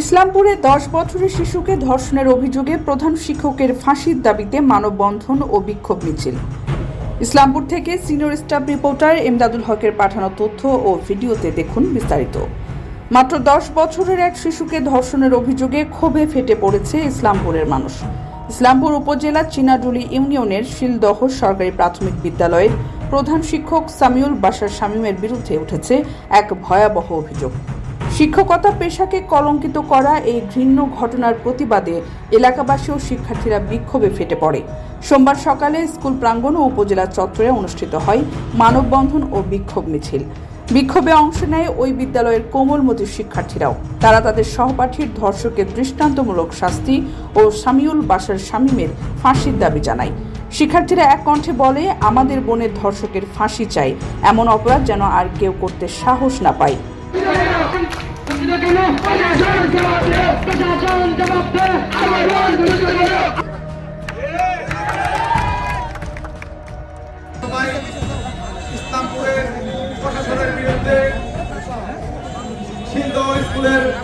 ইসলামপুরে দশ বছরের শিশুকে ধর্ষণের অভিযোগে প্রধান শিক্ষকের ফাঁসির দাবিতে মানববন্ধন ও বিক্ষোভ মিছিল। ইসলামপুর থেকে সিনিয়র স্টাফ রিপোর্টার এমদাদুল হকের পাঠানো তথ্য ও ভিডিওতে দেখুন বিস্তারিত। মাত্র দশ বছরের এক শিশুকে ধর্ষণের অভিযোগে ক্ষোভে ফেটে পড়েছে ইসলামপুরের মানুষ। ইসলামপুর উপজেলা চিনাডুলি ইউনিয়নের শিলদহ সরকারি প্রাথমিক বিদ্যালয়ের প্রধান শিক্ষক সামিউল বাসার শামীমের বিরুদ্ধে উঠেছে এক ভয়াবহ অভিযোগ। শিক্ষকতা পেশাকে কলঙ্কিত করা এই ঘৃণ্য ঘটনার প্রতিবাদে এলাকাবাসী ও শিক্ষার্থীরা বিক্ষোভে ফেটে পড়ে। সোমবার সকালে স্কুল প্রাঙ্গণ ও উপজেলা চত্বরে অনুষ্ঠিত হয় মানববন্ধন ও বিক্ষোভ মিছিল। বিক্ষোভে অংশ নেয় ওই বিদ্যালয়ের কোমলমতি শিক্ষার্থীরাও। তারা তাদের সহপাঠীর ধর্ষকের দৃষ্টান্তমূলক শাস্তি ও সামিউল বাসার শামীমের ফাঁসির দাবি জানায়। শিক্ষার্থীরা এক কণ্ঠে বলে, আমাদের বোনের ধর্ষকের ফাঁসি চাই। এমন অপরাধ যেন আর কেউ করতে সাহস না পায়।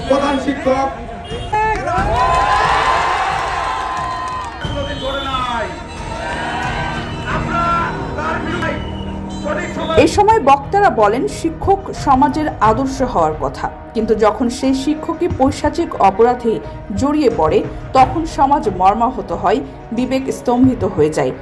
প্রধান শিক্ষক এই সময় বক্তারা বলেন, শিক্ষক সমাজের আদর্শ হওয়ার কথা। কিন্তু যখন সেই শিক্ষকই পৈশাচিক অপরাধে জড়িয়ে পড়ে, তখন সমাজ মর্মাহত হয়, বিবেক স্তম্ভিত হয়ে যায়।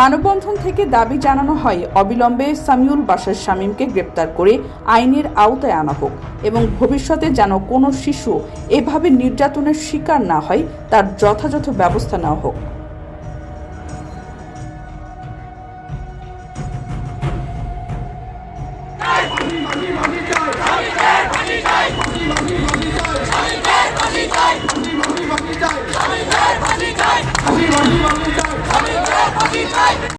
মানববন্ধন থেকে দাবি জানানো হয়, অবিলম্বে সামিউল বাসার শামীমকে গ্রেপ্তার করে আইনের আওতায় আনা হোক এবং ভবিষ্যতে যেন কোনো শিশু এভাবে নির্যাতনের শিকার না হয়, তার যথাযথ ব্যবস্থা নেওয়া হোক।